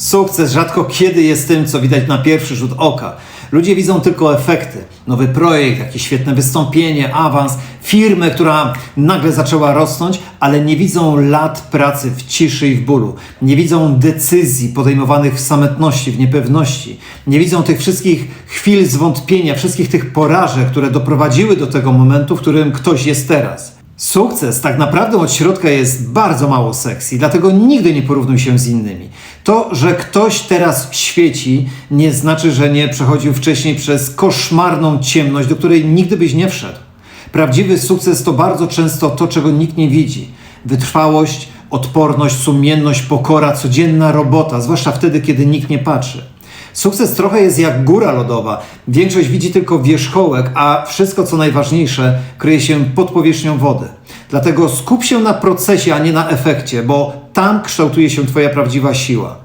Sukces rzadko kiedy jest tym, co widać na pierwszy rzut oka. Ludzie widzą tylko efekty. Nowy projekt, jakieś świetne wystąpienie, awans, firmę, która nagle zaczęła rosnąć, ale nie widzą lat pracy w ciszy i w bólu. Nie widzą decyzji podejmowanych w samotności, w niepewności. Nie widzą tych wszystkich chwil zwątpienia, wszystkich tych porażek, które doprowadziły do tego momentu, w którym ktoś jest teraz. Sukces tak naprawdę od środka jest bardzo mało sexy, dlatego nigdy nie porównuj się z innymi. To, że ktoś teraz świeci, nie znaczy, że nie przechodził wcześniej przez koszmarną ciemność, do której nigdy byś nie wszedł. Prawdziwy sukces to bardzo często to, czego nikt nie widzi. Wytrwałość, odporność, sumienność, pokora, codzienna robota, zwłaszcza wtedy, kiedy nikt nie patrzy. Sukces trochę jest jak góra lodowa. Większość widzi tylko wierzchołek, a wszystko co najważniejsze kryje się pod powierzchnią wody. Dlatego skup się na procesie, a nie na efekcie, bo tam kształtuje się Twoja prawdziwa siła.